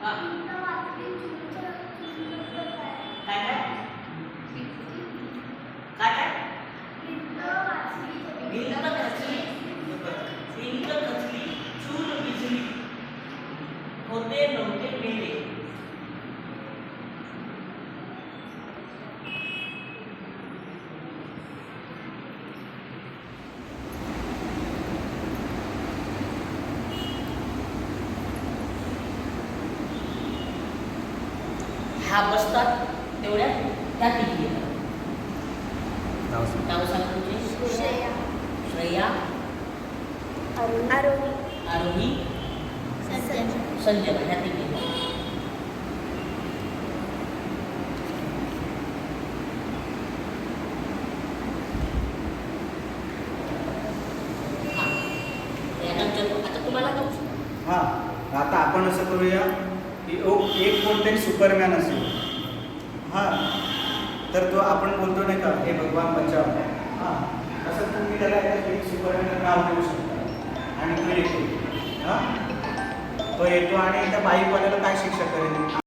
हां हा बसतात तेवढ्यात त्या तिथे येतात. नाव सांग तुमचे श्रेया. आरोही संजना. ह्या तिघी येतात. हा. यानंतर आता तुम्हाला का हां आता आपण असं करूया. की एक कोणतरी सुपरमॅन असेल. हां तर तो आपण बोलतो नाही का हे भगवान बचाव. हां असं तुम्ही त्याला एक सुपरमॅन नाव देऊ शकता. आणि तो येतो. हां? तो येतो आणि त्या बाईकवाल्याला काय शिक्षा करेल?